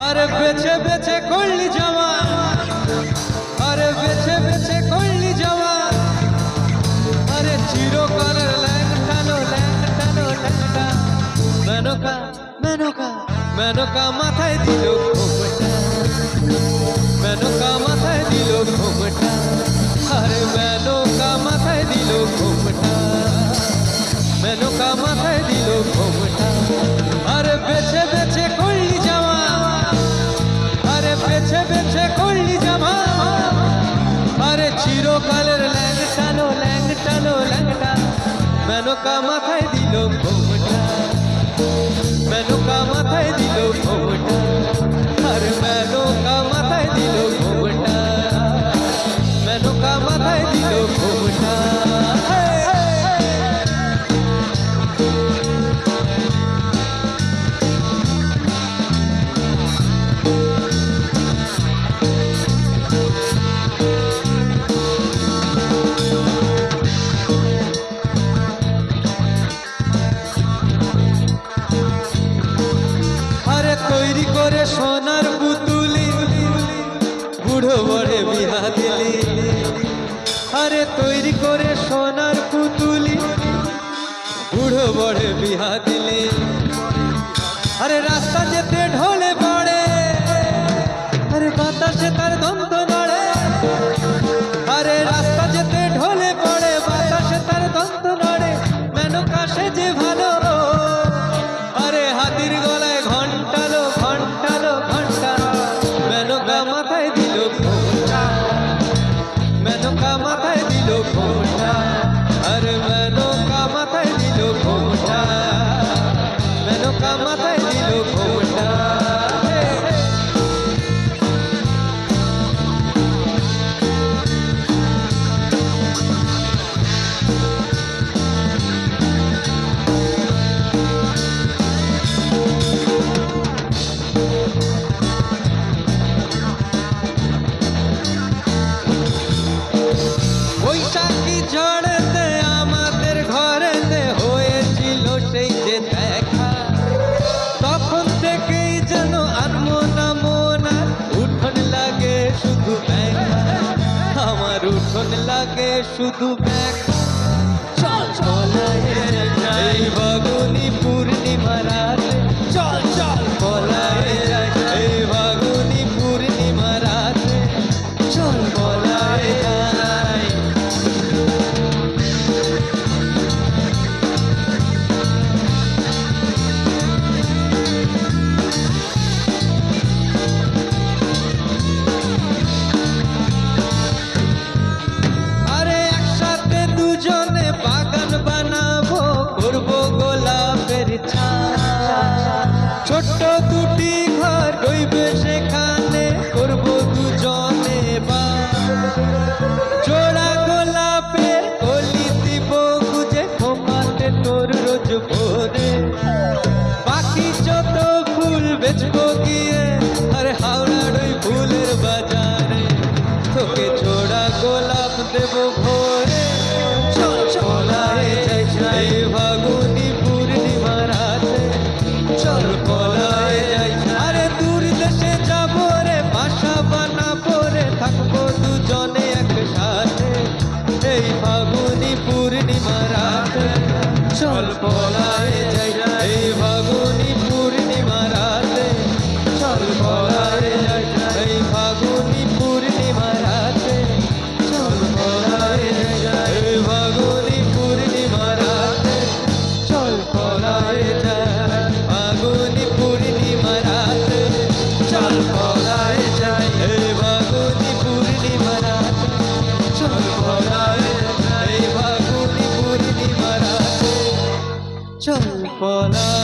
আরে বেছে বেছে করলি জামা আরে বেছে বেছে করলি জামা আরে চিরকালের ল্যাংটানো ল্যাংটানো ল্যাংটা মেনকা মেনকা মেনকা মাথায় দিল মেনকা বোকা মাথায় দিল সোনার পুতুলি, বুড়ো বড়ে বিহা দিলি। আরে তৈরি করে সোনার পুতুলি, বুড়ো বড়ে বিহা দিলি। আরে রাস্তা যেতে শুধু ব্যাখ্যা করে বাকি যত ফুল বেচবো গিয়ে, আরে হাওড়ার ওই ফুলের বাজারে, তোকে ছোড়া গোলাপ দেবো ভোর অল্প যায় for love.